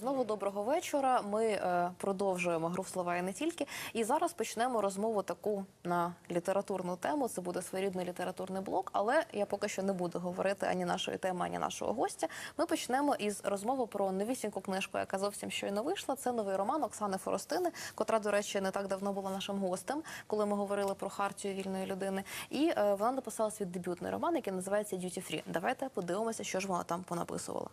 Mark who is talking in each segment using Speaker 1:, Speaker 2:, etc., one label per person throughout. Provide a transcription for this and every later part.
Speaker 1: Знову доброго вечора. Ми е, продовжуємо гру слова і не тільки. І зараз почнемо розмову таку на літературну тему. Це буде своєрідний літературний блок, але я поки що не буду говорити ані нашої теми, ані нашого гостя. Ми почнемо із розмови про новісіньку книжку, яка зовсім щойно вийшла. Це новий роман Оксани Форостини, котра, до речі, не так давно була нашим гостем, коли ми говорили про хартію вільної людини. І е, вона написала свій дебютний роман, який називається Duty Free. Давайте подивимося, що ж вона там понаписувала.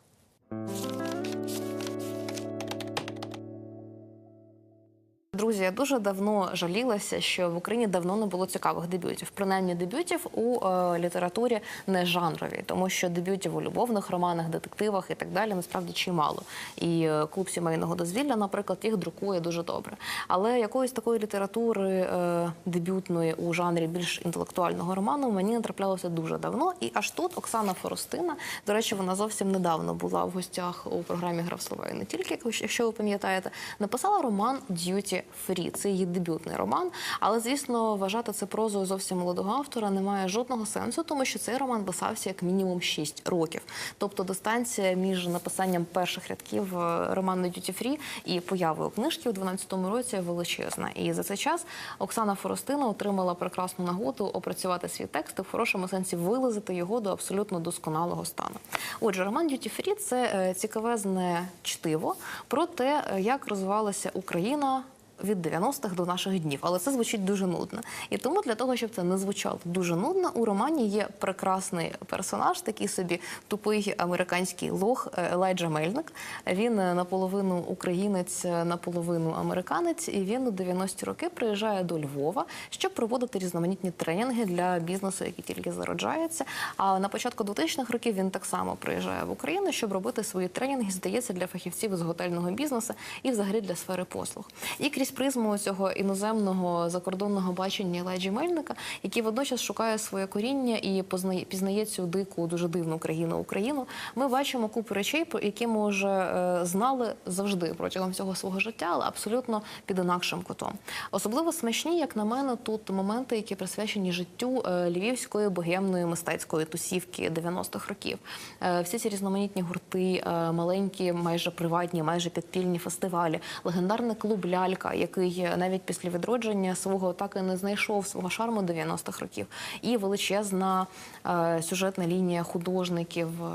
Speaker 1: Друзі, я дуже давно жалілася, що в Україні давно не було цікавих дебютів. Принаймні дебютів у е, літературі не жанровій, тому що дебютів у любовних романах, детективах і так далі насправді чимало. І е, клуб сімейного дозвілля, наприклад, їх друкує дуже добре. Але якоїсь такої літератури е, дебютної у жанрі більш інтелектуального роману мені не траплялося дуже давно. І аж тут Оксана Форостина, до речі, вона зовсім недавно була в гостях у програмі Гра в слова і не тільки, якщо ви пам'ятаєте, написала роман Д'юті Фрі. Це її дебютний роман. Але звісно, вважати це прозою зовсім молодого автора немає жодного сенсу, тому що цей роман писався як мінімум 6 років. Тобто дистанція між написанням перших рядків е, роману Д'юті Фрі і появою книжки у 12-му році величезна. І за цей час Оксана Форостина отримала прекрасну нагоду опрацювати свій текст і в хорошому сенсі вилазити його до абсолютно досконалого стану. Отже, роман Д'юті Фрі це е, цікавезне чтиво про те, е, як розвивалася Україна. Від 90-х до наших днів, але це звучить дуже нудно. І тому для того, щоб це не звучало дуже нудно, у романі є прекрасний персонаж, такий собі тупий американський лох е, Елайджа Мельник. Він е, наполовину українець, е, наполовину американець, і він у 90-ті роки приїжджає до Львова, щоб проводити різноманітні тренінги для бізнесу, який тільки зароджається. А на початку 2000-х років він так само приїжджає в Україну, щоб робити свої тренінги, здається, для фахівців з готельного бізнесу і взагалі для сфери послуг. І крізь призму цього іноземного закордонного бачення Леджі Мельника, який водночас шукає своє коріння і познає пізнає цю дику, дуже дивну країну Україну. Ми бачимо купу речей, які ми вже е, знали завжди протягом всього свого життя, але абсолютно під інакшим кутом. Особливо смачні, як на мене, тут моменти, які присвячені життю е, львівської богемної мистецької тусівки 90-х років. Е, всі ці різноманітні гурти, маленькі, майже приватні, майже підпільні фестивалі, легендарний клуб Лялька, який навіть після відродження свого так і не знайшов свого шарму 90-х років, і величезна е, сюжетна лінія художників, е,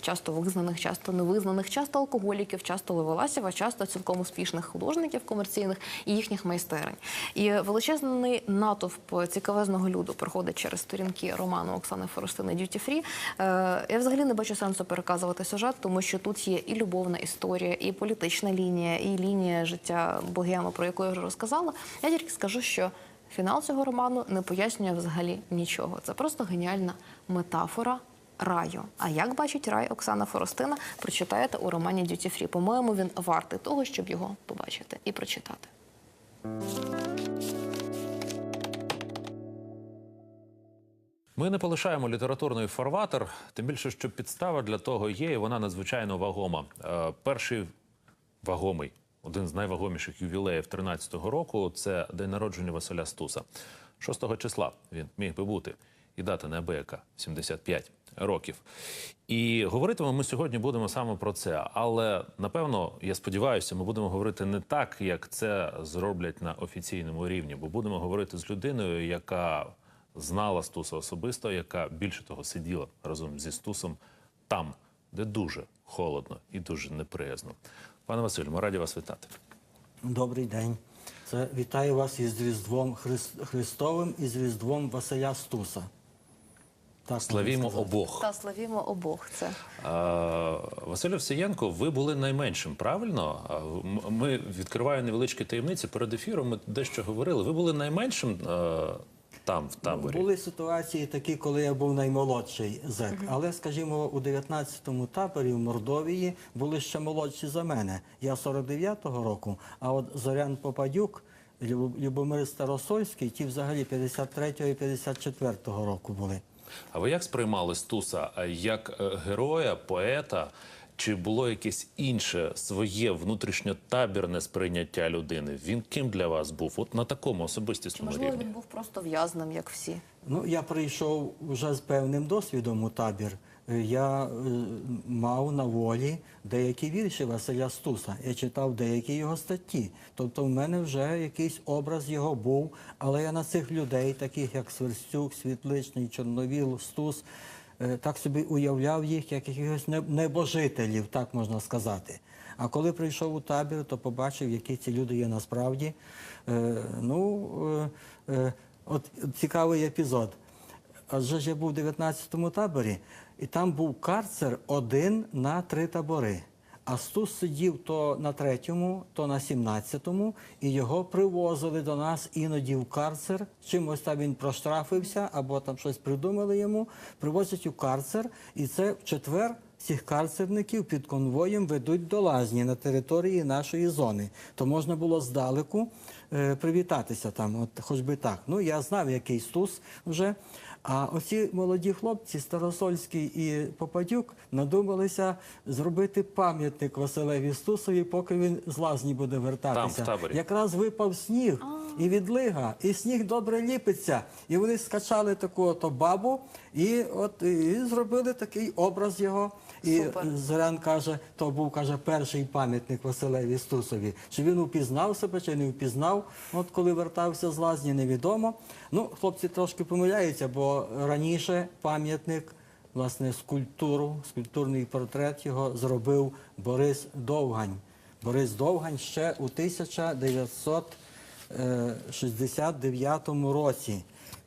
Speaker 1: часто визнаних, часто невизнаних, часто алкоголіків, часто левеласів, а часто цілком успішних художників комерційних і їхніх майстерень. І величезний натовп цікавезного люду проходить через сторінки роману Оксани Форостини Дюті Фрі. Я взагалі не бачу сенсу переказувати сюжет, тому що тут є і любовна історія, і політична лінія, і лінія життя богема, про яку я вже розказала. Я тільки скажу, що фінал цього роману не пояснює взагалі нічого. Це просто геніальна метафора. Раю. А як бачить рай Оксана Форостина, прочитаєте у романі Дюті Фрі. По-моєму, він вартий того, щоб його побачити і прочитати.
Speaker 2: Ми не полишаємо літературний фарватер, тим більше, що підстава для того є, і вона надзвичайно вагома. Е, перший вагомий, один з найвагоміших ювілеїв 13-го року це день народження Василя Стуса. 6 числа він міг би бути. І дата неабияка 75 років. І говоритимо ми сьогодні будемо саме про це. Але напевно, я сподіваюся, ми будемо говорити не так, як це зроблять на офіційному рівні, бо будемо говорити з людиною, яка знала Стуса особисто, яка більше того сиділа разом зі Стусом там, де дуже холодно і дуже неприязно. Пане Василю, ми раді вас вітати.
Speaker 3: Добрий день. Це вітаю вас із Різдвом Хрис- Христовим і з Різдвом Василя Стуса. Так,
Speaker 2: Славімо обох.
Speaker 1: Та славімо обох це.
Speaker 2: А, Василь Овсієнко, ви були найменшим, правильно? Ми відкриваємо невеличкі таємниці. Перед ефіром ми дещо говорили. Ви були найменшим е, там, в таборі.
Speaker 3: Були ситуації такі, коли я був наймолодший зек. Але, скажімо, у 19-му таборі в Мордовії були ще молодші за мене. Я 49-го року, а от Зорян Попадюк, Люб- Любомир Старосольський, ті взагалі 53-го і 54-го року були.
Speaker 2: А ви як сприймали Стуса як е, героя, поета? Чи було якесь інше своє внутрішньотабірне сприйняття людини? Він ким для вас був? От на такому
Speaker 1: Чи
Speaker 2: особистісному
Speaker 1: можливо
Speaker 2: рівні?
Speaker 1: він був просто в'язним, як всі?
Speaker 3: Ну, я прийшов вже з певним досвідом у табір. е, я е, мав на волі деякі вірші Василя Стуса. Я читав деякі його статті. Тобто в мене вже якийсь образ його був, але я на цих людей, таких як Сверстюк, Світличний, Чорновіл, Стус, так собі уявляв їх як якихось небожителів, так можна сказати. А коли прийшов у табір, то побачив, які ці люди є насправді. Е, ну, е, е, от цікавий епізод. Адже ж я був у 19-му таборі, і там був карцер один на три табори. А Стус сидів то на третьому, то на 17-му, і його привозили до нас іноді в карцер. Чимось там він проштрафився, або там щось придумали йому. Привозять у карцер, і це в четвер цих карцерників під конвоєм ведуть до лазні на території нашої зони. То можна було здалеку е, привітатися там, от хоч би так. Ну я знав, який стус вже. А оці молоді хлопці, Старосольський і Попадюк, надумалися зробити пам'ятник Василеві Стусові, поки він з лазні буде вертатися.
Speaker 2: Там, в таборі.
Speaker 3: Якраз випав сніг і відлига, і сніг добре ліпиться. І вони скачали таку ото бабу, і от і зробили такий образ його. І
Speaker 1: Супер.
Speaker 3: Зорян каже, то був каже перший пам'ятник Василеві Стусові. Чи він упізнав себе, чи не впізнав? От коли вертався з лазні, невідомо. Ну, хлопці трошки помиляються, бо раніше пам'ятник, власне, скульптуру, скульптурний портрет його зробив Борис Довгань. Борис Довгань ще у 1969 році.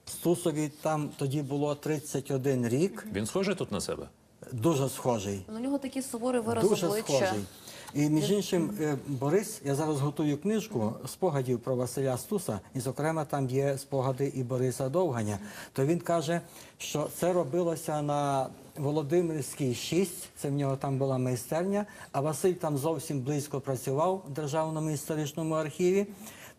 Speaker 3: Стусові там тоді було 31 рік,
Speaker 2: Він схожий тут на себе?
Speaker 3: дуже схожий.
Speaker 1: Ну, У нього такий суворий вираз
Speaker 3: Дуже
Speaker 1: обличчя.
Speaker 3: схожий. І між іншим, е, Борис, я зараз готую книжку спогадів про Василя Стуса, і, зокрема, там є спогади і Бориса Довганя. То він каже, що це робилося на Володимирській 6, це в нього там була майстерня, а Василь там зовсім близько працював в Державному історичному архіві.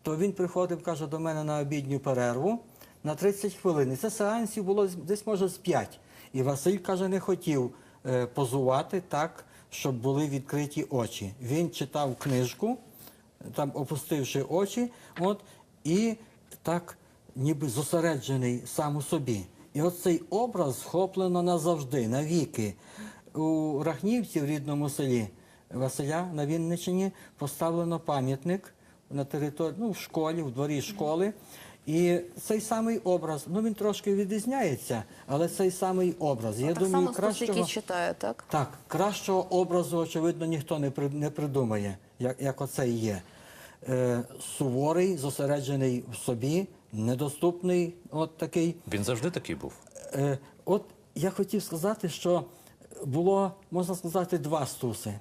Speaker 3: То він приходив, каже, до мене на обідню перерву на 30 хвилин. І це сеансів було десь, може, з 5. І Василь, каже, не хотів е, позувати так, щоб були відкриті очі. Він читав книжку, там опустивши очі, от, і так ніби зосереджений сам у собі. І от цей образ схоплено назавжди, навіки. У Рахнівці в рідному селі Василя на Вінниччині поставлено пам'ятник на території, ну, в школі, в дворі школи. І цей самий образ, ну він трошки відрізняється, але цей самий образ. Я
Speaker 1: так
Speaker 3: думаю,
Speaker 1: само
Speaker 3: кращого...
Speaker 1: читає, так?
Speaker 3: Так, кращого образу, очевидно, ніхто не, при, не придумає, як, як оце є. Е, суворий, зосереджений в собі, недоступний, от такий.
Speaker 2: Він завжди такий був.
Speaker 3: Е, от я хотів сказати, що було, можна сказати, два стуси.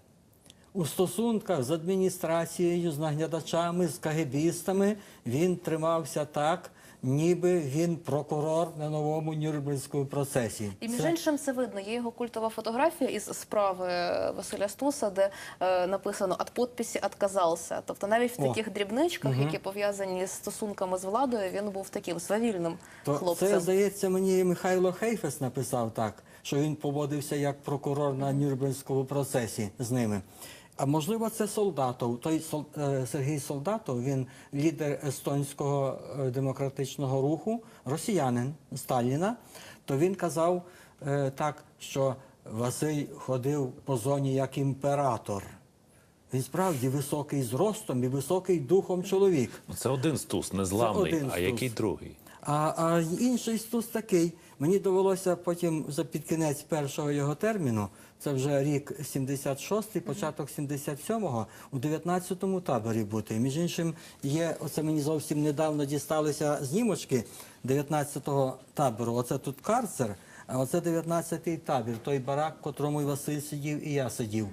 Speaker 3: У стосунках з адміністрацією, з наглядачами, з кагебістами він тримався так, ніби він прокурор на новому Нюрнберзькому процесі.
Speaker 1: І між
Speaker 3: Це-
Speaker 1: іншим це видно. Є його культова фотографія із справи Василя Стуса, де е, написано «От підписі отказався». Тобто навіть в
Speaker 3: О.
Speaker 1: таких дрібничках, які пов'язані з стосунками з владою, він був таким свавільним
Speaker 3: То
Speaker 1: хлопцем.
Speaker 3: це, здається, мені Михайло Хейфес написав так, що він поводився як прокурор на Нюрнберзькому процесі з ними. А можливо, це Солдатов. Той е, Сергій Солдатов, він лідер естонського е, демократичного руху, росіянин Сталіна. То він казав е, так, що Василь ходив по зоні як імператор. Він справді високий зростом і високий духом чоловік.
Speaker 2: Ну, Це один стус, незламний.
Speaker 3: один
Speaker 2: а який другий?
Speaker 3: А, а інший стус такий. Мені довелося потім за під кінець першого його терміну, це вже рік 76-й, початок 77-го, у 19-му таборі бути. Між іншим, є, оце мені зовсім недавно дісталися знімочки 19-го табору. Оце тут карцер, а оце 19-й табір, той барак, в котрому і Василь сидів, і я сидів.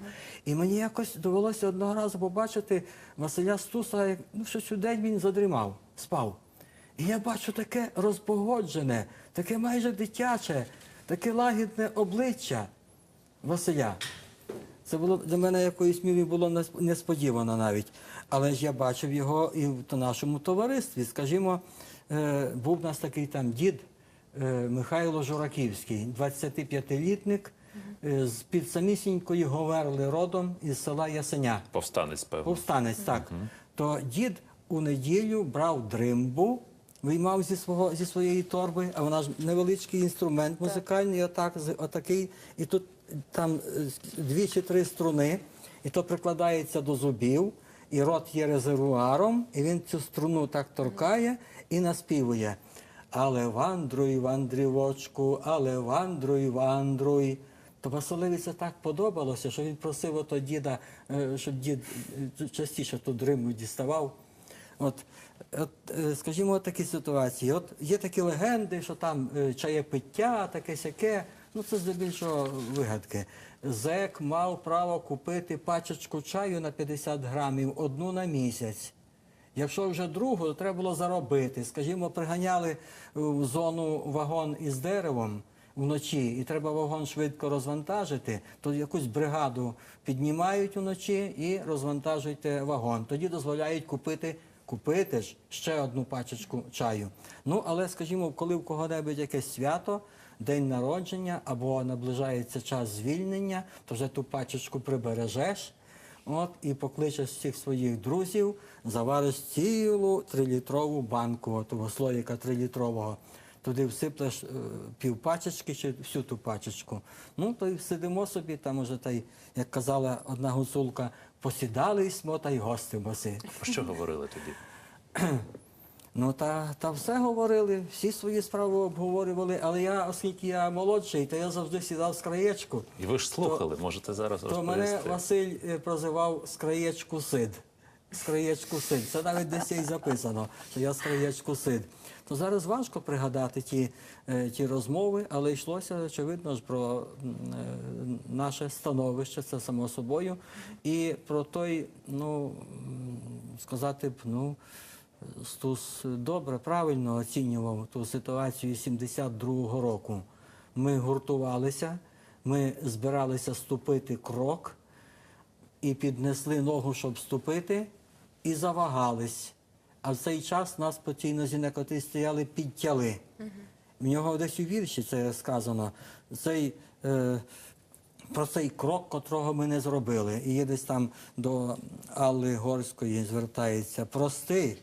Speaker 3: І мені якось довелося одного разу побачити Василя Стуса, як ну, щось у день він задрімав, спав. І я бачу таке розпогоджене, таке майже дитяче, таке лагідне обличчя Василя. Це було для мене якоюсь мірою було несподівано навіть. Але ж я бачив його і в нашому товаристві. Скажімо, е, був у нас такий там дід е, Михайло Жураківський, 25-літник е, з під самісінької Говерли родом із села Ясеня.
Speaker 2: Повстанець, певно.
Speaker 3: Повстанець, так. То дід у неділю брав дримбу виймав зі свого зі своєї торби, а вона ж невеличкий інструмент музикальний, отак, отакий, і тут там е, дві чи три струни, і то прикладається до зубів, і рот є резервуаром, і він цю струну так торкає і наспівує. Але вандруй, вандрівочку, але вандруй, вандруй. То Василеві це так подобалося, що він просив ото діда, е, щоб дід е, частіше ту дриму діставав. От, от скажімо, от такі ситуації. От є такі легенди, що там чаєпиття, таке сяке. Ну це здебільшого вигадки. Зек мав право купити пачечку чаю на 50 грамів, одну на місяць. Якщо вже другу, то треба було заробити. Скажімо, приганяли в зону вагон із деревом вночі, і треба вагон швидко розвантажити, то якусь бригаду піднімають вночі і розвантажуйте вагон. Тоді дозволяють купити. Купити ж ще одну пачечку чаю. Ну, але, скажімо, коли в кого-небудь якесь свято, день народження або наближається час звільнення, то вже ту пачечку прибережеш, От і покличеш всіх своїх друзів, завариш цілу трилітрову банку, того слоїка трилітрового. Туди всиплеш е, півпачечки чи всю ту пачечку. Ну, то й сидимо собі, там уже та й, як казала одна гуцулка, посідали смо та й гости.
Speaker 2: Про що говорили тоді?
Speaker 3: Ну та, та все говорили, всі свої справи обговорювали, але я, оскільки я молодший, то я завжди сідав з краєчку.
Speaker 2: І ви ж слухали, можете зараз
Speaker 3: То мене. Василь е, прозивав з краєчку Сид. З краєчку Сид. Це навіть десь і записано, що я з краєчку Сид. То зараз важко пригадати ті, е, ті розмови, але йшлося, очевидно ж, про е, наше становище, це само собою, і про той, ну, сказати б, ну, Стус добре, правильно оцінював ту ситуацію 72-го року. Ми гуртувалися, ми збиралися ступити крок і піднесли ногу, щоб ступити, і завагались. А в цей час нас по цій нозі, на котрій стояли, підтяли. В нього десь у вірші це сказано. Цей, е, про цей крок, котрого ми не зробили. І є десь там до Алли Горської звертається. Прости,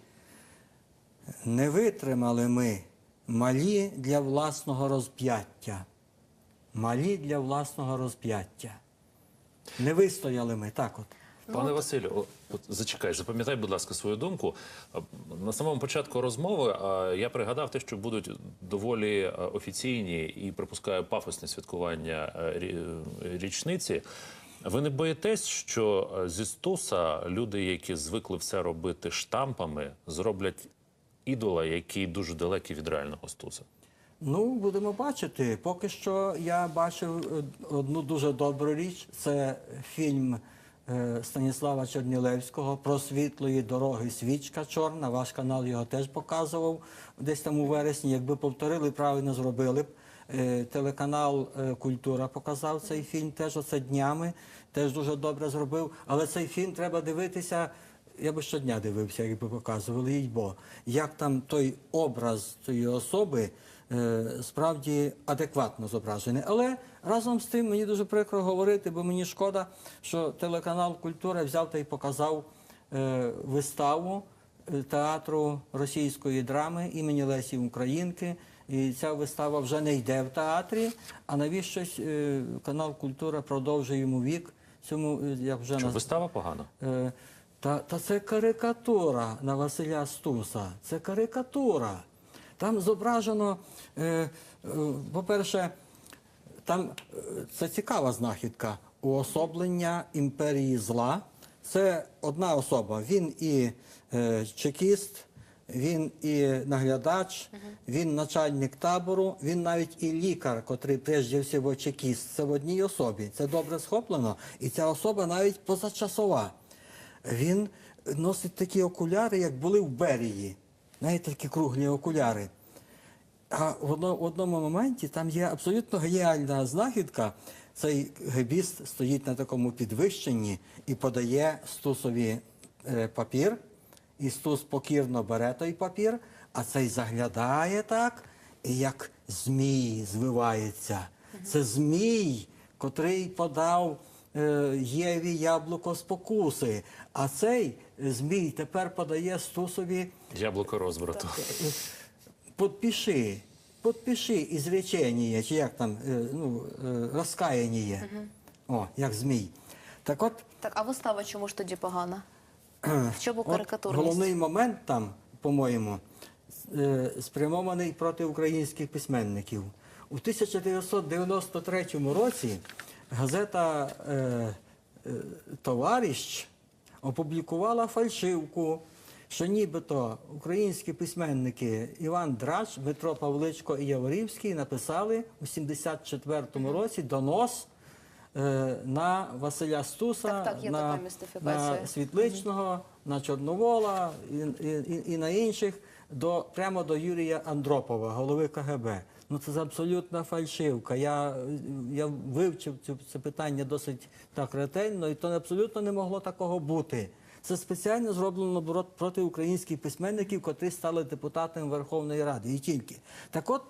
Speaker 3: не витримали ми малі для власного розп'яття. Малі для власного розп'яття. Не вистояли ми, так от.
Speaker 2: Пане Василю, от зачекай, запам'ятай, будь ласка, свою думку. На самому початку розмови я пригадав те, що будуть доволі офіційні і припускаю пафосні святкування річниці. Ви не боїтесь, що зі Стуса люди, які звикли все робити штампами, зроблять ідола, який дуже далекий від реального Стуса?
Speaker 3: Ну, будемо бачити. Поки що я бачив е, одну дуже добру річ. Це фільм е, Станіслава Чернілевського про світлої дороги свічка чорна. Ваш канал його теж показував десь там у вересні. Якби повторили, правильно зробили б. Е, Телеканал Культура показав цей фільм теж оце днями, теж дуже добре зробив. Але цей фільм треба дивитися. Я би щодня дивився, якби показували їй, бо як там той образ цієї особи е, справді адекватно зображений. Але разом з тим мені дуже прикро говорити, бо мені шкода, що телеканал Культура взяв та й показав е, виставу е, театру російської драми імені Лесі Українки. І ця вистава вже не йде в театрі, а навіщось е, канал Культура продовжує йому вік. Цьому як вже наз-
Speaker 2: вистава погана?
Speaker 3: Е, Та, та це карикатура на Василя Стуса. Це карикатура. Там зображено, е, е, по-перше, там е, це цікава знахідка уособлення імперії зла. Це одна особа. Він і е, чекіст, він і наглядач, він начальник табору, він навіть і лікар, котрий прежде всього чекіст. Це в одній особі. Це добре схоплено. І ця особа навіть позачасова. Він носить такі окуляри, як були в Берії. Знаєте, такі круглі окуляри. А в одно- в одному моменті там є абсолютно геніальна знахідка. Цей гебіст стоїть на такому підвищенні і подає Стусові е, папір, і Стус покірно бере той папір, а цей заглядає так, і як змій звивається. Це змій, котрий подав Єві яблуко спокуси. А цей е, змій тепер подає Стусові
Speaker 2: Яблуко розбрату.
Speaker 3: подпиши, подпиши изречение, чи як там, е, ну, е, розкаяння. О, як змій. Так от,
Speaker 1: Так, а вистава чому ж тоді погана? В чому карикатурність?
Speaker 3: головний момент там, по-моєму, е, спрямований проти українських письменників. У 1993 році газета е, е, Товарищ опублікувала фальшивку, що нібито українські письменники Іван Драч, Дмитро Павличко і Яворівський написали у 74-му році донос е, на Василя Стуса,
Speaker 1: Так, так, є
Speaker 3: на, Світличного, на Чорновола і, і, і, і на інших до прямо до Юрія Андропова, голови КГБ. Ну це ж абсолютна фальшивка. Я, я вивчив цю, це питання досить так ретельно, і то абсолютно не могло такого бути. Це спеціально зроблено проти українських письменників, котрі стали депутатами Верховної Ради. І тільки. Так от,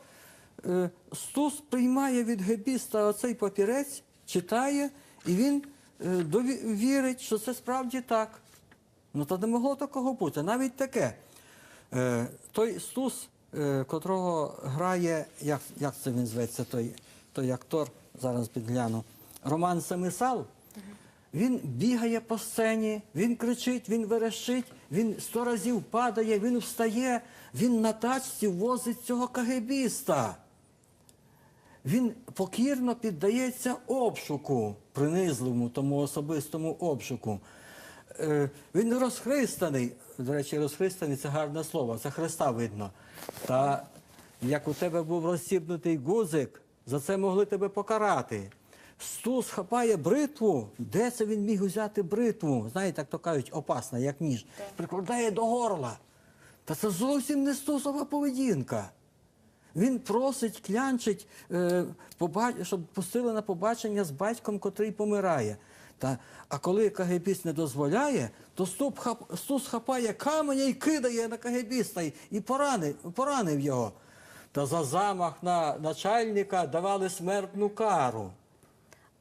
Speaker 3: е, Стус приймає від гебіста оцей папірець, читає, і він е, вірить, що це справді так. Ну то не могло такого бути. Навіть таке. Е, той Стус, котрого грає, як, як це він зветься, той, той актор, зараз підгляну, Роман Семисал, він бігає по сцені, він кричить, він верещить, він сто разів падає, він встає, він на тачці возить цього кагебіста. Він покірно піддається обшуку, принизливому тому особистому обшуку. Е, він розхристаний. До речі, розхристаний це гарне слово, це Христа видно. Та як у тебе був розсібнутий гузик, за це могли тебе покарати. Стус хапає бритву. Де це він міг взяти бритву? Знаєте, як то кажуть, опасна, як ніж. Прикладає до горла. Та це зовсім не стусова поведінка. Він просить, клянчить, е, щоб пустили на побачення з батьком, котрий помирає. Та, а коли КГБіст не дозволяє, то Стус, хапає каменя і кидає на КГБіста і, і поранив, поранив його. Та за замах на начальника давали смертну кару.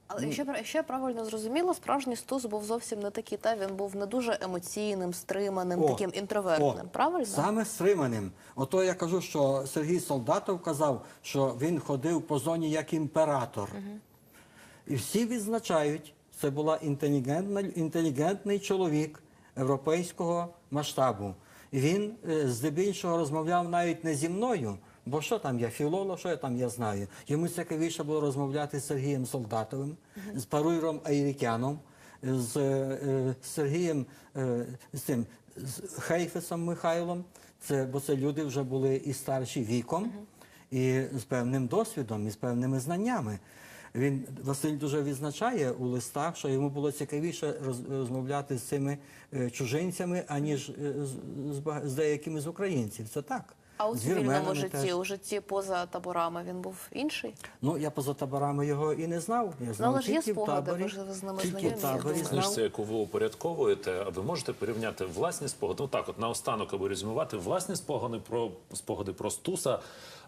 Speaker 1: Але якщо, пра- я правильно зрозуміла, справжній Стус був зовсім не такий, та він був не дуже емоційним, стриманим,
Speaker 3: О,
Speaker 1: таким інтровертним.
Speaker 3: о,
Speaker 1: правильно?
Speaker 3: Саме стриманим. Ото я кажу, що Сергій Солдатов казав, що він ходив по зоні як імператор. І всі відзначають, це була інтелігентна, інтелігентний чоловік європейського масштабу. Він е, здебільшого розмовляв навіть не зі мною, бо що там я філолог, що я там я знаю. Йому цікавіше було розмовляти з Сергієм Солдатовим, з Паруйром Айрікяном, з е, Сергієм е, з цим з Хейфесом Михайлом. Це, бо це люди вже були і старші віком, і з певним досвідом, і з певними знаннями. Він Василь дуже відзначає у листах, що йому було цікавіше роз- розмовляти з цими е, чужинцями, аніж е, з, з, деякими з українців. Це так.
Speaker 1: А у
Speaker 3: З
Speaker 1: цивільному житті,
Speaker 3: теж.
Speaker 1: у житті поза таборами він був інший?
Speaker 3: Ну я поза таборами його і не знав. Я знав
Speaker 1: Ну, але ж є спогади,
Speaker 3: таборі.
Speaker 1: ви ж з ними знайомі,
Speaker 3: таборі знав.
Speaker 2: Книжці, яку ви упорядковуєте, а ви можете порівняти власні спогади? Ну так, от наостанок, аби резюмувати власні спогади про спогади про Стуса,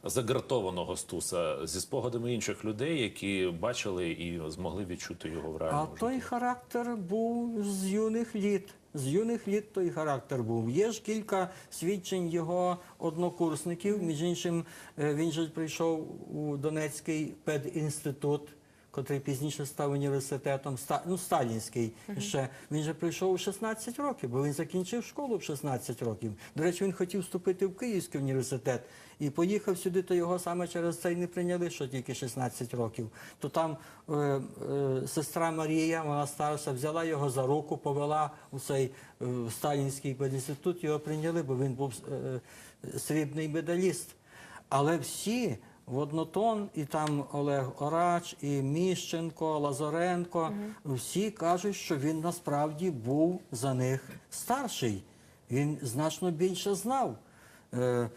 Speaker 2: загартованого Стуса, зі спогадами інших людей, які бачили і змогли відчути його в
Speaker 3: А
Speaker 2: житті.
Speaker 3: той характер був з юних літ. З юних літ той характер був. Є ж кілька свідчень його однокурсників. Між іншим, е, він же прийшов у Донецький педінститут, котрий пізніше став університетом, ну, сталінський ще. Він же прийшов у 16 років, бо він закінчив школу в 16 років. До речі, він хотів вступити в Київський університет і поїхав сюди, то його саме через це й не прийняли, що тільки 16 років. То там е, е, сестра Марія, вона старша, взяла його за руку, повела у цей е, сталінський педінститут, його прийняли, бо він був е, срібний медаліст. Але всі в однотон, і там Олег Орач, і Міщенко, Лазаренко, всі кажуть, що він насправді був за них старший. Він значно більше знав. Е,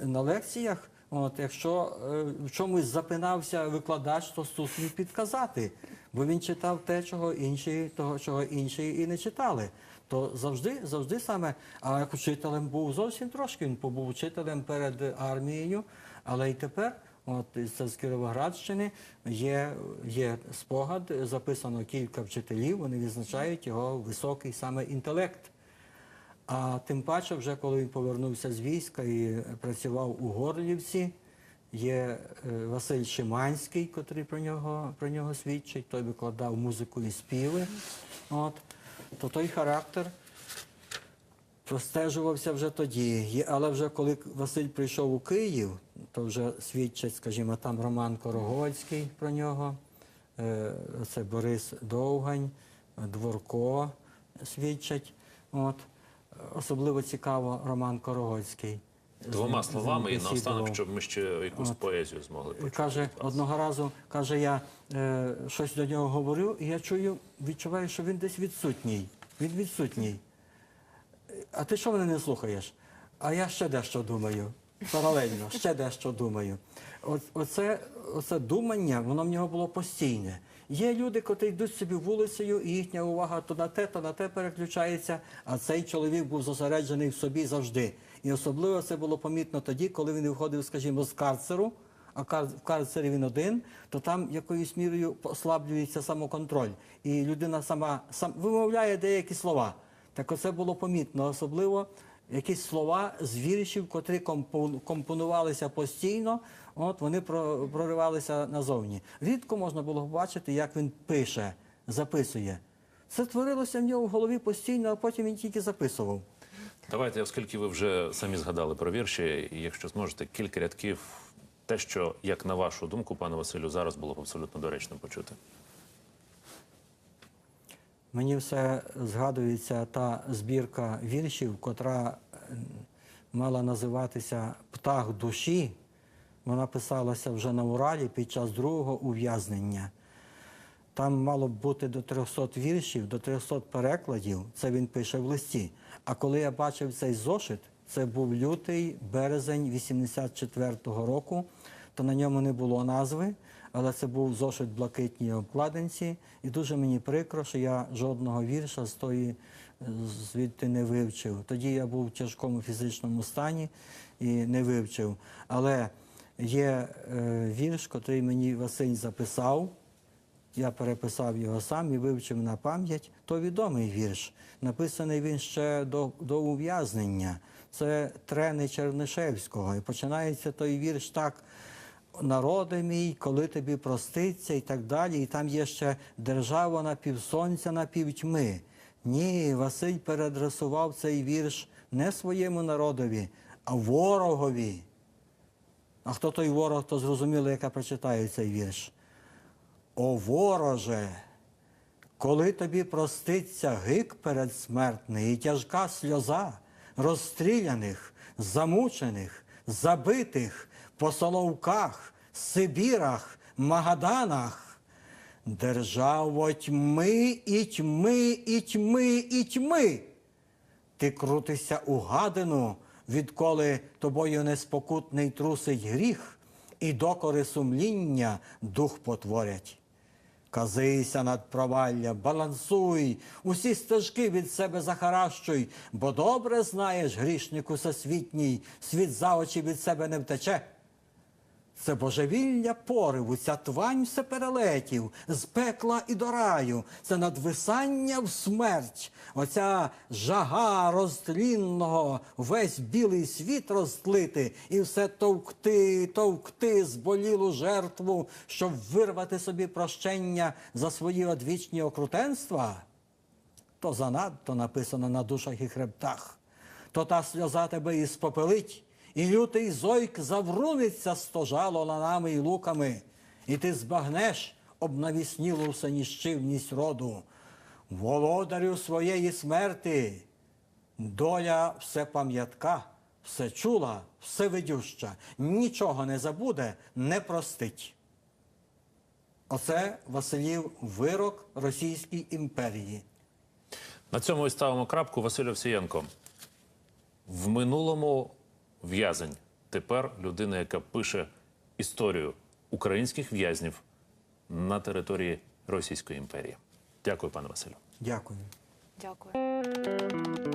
Speaker 3: на лекціях, от, якщо е, в чомусь запинався викладач, то Стус міг підказати, бо він читав те, чого інші, того, чого інші і не читали. То завжди, завжди саме, а як учителем був зовсім трошки, він побув учителем перед армією, але й тепер, от це з Кіровоградщини, є, є спогад, записано кілька вчителів, вони відзначають його високий саме інтелект. А тим паче, вже коли він повернувся з війська і працював у Горлівці, є е, Василь Шиманський, котрий про нього, про нього свідчить, той викладав музику і співи. От. То той характер простежувався вже тоді. Але вже коли Василь прийшов у Київ, то вже свідчать, скажімо, там Роман Корогольський про нього, е, це Борис Довгань, Дворко свідчать. От. Особливо цікаво Роман Корогольський.
Speaker 2: Двома словами і наостанок, щоб ми ще якусь
Speaker 3: От.
Speaker 2: поезію змогли почути.
Speaker 3: Каже, одного разу, каже, я е, щось до нього говорю, і я чую, відчуваю, що він десь відсутній. Він відсутній. А ти що мене не слухаєш? А я ще дещо думаю. Паралельно, ще дещо думаю. От, оце, оце думання, воно в нього було постійне. Є люди, котрі йдуть собі вулицею, і їхня увага то на те, то на те переключається, а цей чоловік був зосереджений в собі завжди. І особливо це було помітно тоді, коли він виходив, скажімо, з карцеру, а в карцері він один, то там якоюсь мірою послаблюється самоконтроль. І людина сама сам вимовляє деякі слова. Так оце було помітно, особливо якісь слова з віршів, котрі компон- компонувалися постійно, от вони про- проривалися назовні. Рідко можна було побачити, як він пише, записує. Це творилося в нього в голові постійно, а потім він тільки записував.
Speaker 2: Давайте, оскільки ви вже самі згадали про вірші, якщо зможете кілька рядків, те, що, як на вашу думку, пане Василю, зараз було б абсолютно доречно почути.
Speaker 3: Мені все згадується та збірка віршів, котра е, мала називатися Птах душі. Вона писалася вже на Уралі під час другого ув'язнення. Там мало б бути до 300 віршів, до 300 перекладів. Це він пише в листі. А коли я бачив цей зошит, це був лютий, березень 84-го року, то на ньому не було назви, але це був зошит блакитній обкладинці. І дуже мені прикро, що я жодного вірша з тої звідти не вивчив. Тоді я був в тяжкому фізичному стані і не вивчив. Але є е, вірш, котрий мені Василь записав. Я переписав його сам і вивчив на пам'ять. То відомий вірш. Написаний він ще до, до ув'язнення. Це трени Чернишевського. І починається той вірш так. Народи мій, коли тобі проститься і так далі. І там є ще держава на півсонця, на півтьми. Ні, Василь переадресував цей вірш не своєму народові, а ворогові. А хто той ворог, то зрозуміло, яка прочитає цей вірш. О вороже, коли тобі проститься гик передсмертний і тяжка сльоза розстріляних, замучених, забитих по соловках, Сибірах, Магаданах, державо тьми і тьми, і тьми, і тьми. Ти крутишся у гадину, відколи тобою неспокутний трусить гріх, і докори сумління дух потворять. Казися над провалля, балансуй, усі стежки від себе захаращуй, бо добре знаєш, грішнику всесвітній, світ за очі від себе не втече. Це божевілля пориву, ця твань все перелетів, з пекла і до раю, це надвисання в смерть, оця жага розтлінного, весь білий світ розтлити, і все товкти, товкти зболілу жертву, щоб вирвати собі прощення за свої одвічні окрутенства? То занадто написано на душах і хребтах, то та сльоза тебе і спопелить, і лютий зойк завруниться стожало ланами і луками, і ти збагнеш обнавіснілу всеніщивність роду, володарю своєї смерти, доля все пам'ятка, все чула, все видюща, нічого не забуде, не простить. Оце Василів вирок Російській імперії.
Speaker 2: На цьому і ставимо крапку. Василь Овсієнко. В минулому в'язень. Тепер людина, яка пише історію українських в'язнів на території Російської імперії. Дякую, пане Василю.
Speaker 3: Дякую.
Speaker 1: Дякую.